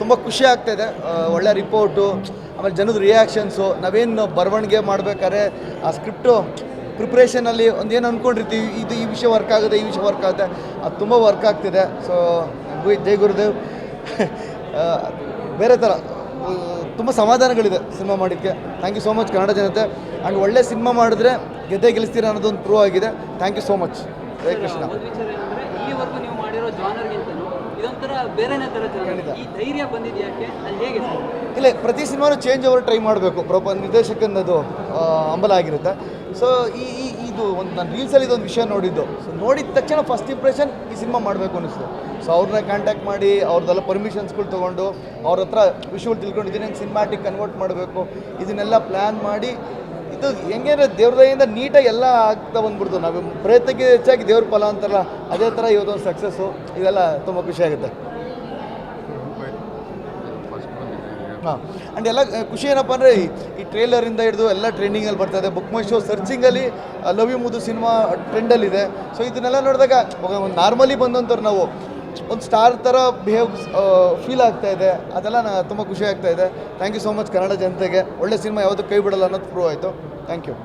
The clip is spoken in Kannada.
ತುಂಬ ಖುಷಿ ಆಗ್ತಾಯಿದೆ ಒಳ್ಳೆ ರಿಪೋರ್ಟು ಆಮೇಲೆ ಜನದ ರಿಯಾಕ್ಷನ್ಸು ನಾವೇನು ಬರವಣಿಗೆ ಮಾಡಬೇಕಾದ್ರೆ ಆ ಸ್ಕ್ರಿಪ್ಟು ಪ್ರಿಪ್ರೇಷನಲ್ಲಿ ಒಂದೇನು ಅಂದ್ಕೊಂಡಿರ್ತೀವಿ ಇದು ಈ ವಿಷಯ ವರ್ಕ್ ಆಗುತ್ತೆ, ಈ ವಿಷಯ ವರ್ಕ್ ಆಗುತ್ತೆ ಅದು ತುಂಬ ವರ್ಕ್ ಆಗ್ತಿದೆ. ಸೊ ಜೈ ಗುರುದೇವ್ ಬೇರೆ ಥರ ತುಂಬ ಸಮಾಧಾನಗಳಿದೆ ಸಿನಿಮಾ ಮಾಡಿದ್ದಕ್ಕೆ thank you so much Kannada ಜನತೆ. ಆ್ಯಂಡ್ ಒಳ್ಳೆ ಸಿನಿಮಾ ಮಾಡಿದ್ರೆ ಗೆದ್ದೆ ಗೆಲ್ಲಿಸ್ತೀರ ಅನ್ನೋದೊಂದು ಪ್ರೂವ್ ಆಗಿದೆ. ಥ್ಯಾಂಕ್ ಯು ಸೋ ಮಚ್ ಜೈ ಕೃಷ್ಣ. ಇದೊಂಥರ ಬೇರೆನೇ ಥರ. ಈ ಧೈರ್ಯ ಬಂದಿದ್ದು ಯಾಕೆ? ಅಲ್ಲಿ ಹೇಗೆ ಇಲ್ಲ ಪ್ರತಿ ಸಿನಿಮಾನು ಚೇಂಜ್ ಓವರ್ ಟ್ರೈ ಮಾಡಬೇಕು. ಪ್ರೊಪ ನಿರ್ದೇಶಕನದು ಅಂಬಲ ಹಂಬಲ ಆಗಿರುತ್ತೆ. ಸೊ ಈ ಈ ಇದು ಒಂದು ನಾನು ರೀಲ್ಸಲ್ಲಿ ಇದೊಂದು ವಿಷಯ ನೋಡಿದ್ದು. ಸೊ ನೋಡಿದ ತಕ್ಷಣ ಫಸ್ಟ್ ಇಂಪ್ರೆಷನ್ ಈ ಸಿನಿಮಾ ಮಾಡಬೇಕು ಅನಿಸ್ತು. ಸೊ ಅವ್ರನ್ನ ಕಾಂಟ್ಯಾಕ್ಟ್ ಮಾಡಿ ಅವ್ರದ್ದೆಲ್ಲ ಪರ್ಮಿಷನ್ಸ್ಗಳು ತೊಗೊಂಡು ಅವ್ರ ಹತ್ರ ವಿಷುವಲ್ ತಿಳ್ಕೊಂಡು ಸಿನಿಮಾಟಿಕ್ ಕನ್ವರ್ಟ್ ಮಾಡಬೇಕು ಇದನ್ನೆಲ್ಲ ಪ್ಲ್ಯಾನ್ ಮಾಡಿ ಇದು ಹೆಂಗೆ ದೇವ್ರ ದಯೆಯಿಂದ ನೀಟಾಗಿ ಎಲ್ಲ ಆಗ್ತಾ ಬಂದ್ಬಿಡ್ತು. ನಾವು ಪ್ರಯತ್ನಕ್ಕೆ ಹೆಚ್ಚಾಗಿ ದೇವ್ರ ಫಲ ಅಂತಾರಲ್ಲ, ಅದೇ ಥರ ಇವತ್ತೊಂದು ಸಕ್ಸಸ್ಸು ಇದೆಲ್ಲ ತುಂಬ ಖುಷಿಯಾಗುತ್ತೆ ಹಾಂ. ಆ್ಯಂಡ್ ಎಲ್ಲ ಖುಷಿ ಏನಪ್ಪ ಅಂದರೆ ಈ ಟ್ರೇಲರಿಂದ ಹಿಡಿದು ಎಲ್ಲ ಟ್ರೆಂಡಿಂಗಲ್ಲಿ ಬರ್ತಾ ಇದೆ. ಬುಕ್ ಮೈ ಶೋ ಸರ್ಚಿಂಗಲ್ಲಿ ಲವ್ ಯು ಮುದು ಸಿನಿಮಾ ಟ್ರೆಂಡಲ್ಲಿದೆ ಸೊ ಇದನ್ನೆಲ್ಲ ನೋಡಿದಾಗ ಒಂದು ನಾರ್ಮಲಿ ಬಂದಂಥವ್ರು ನಾವು ಒಂದು ಸ್ಟಾರ್ ಥರ ಬಿಹೇವ್ ಫೀಲ್ ಆಗ್ತಾ ಇದೆ. ಅದೆಲ್ಲ ನಾ ತುಂಬ ಖುಷಿ ಆಗ್ತಾ ಇದೆ. Thank you so much Kannada ಜನತೆಗೆ. ಒಳ್ಳೆ ಸಿನಿಮಾ ಯಾವುದು ಕೈ ಬಿಡಲ್ಲ ಅನ್ನೋದು ಪ್ರೂವ್ ಆಯಿತು. Thank you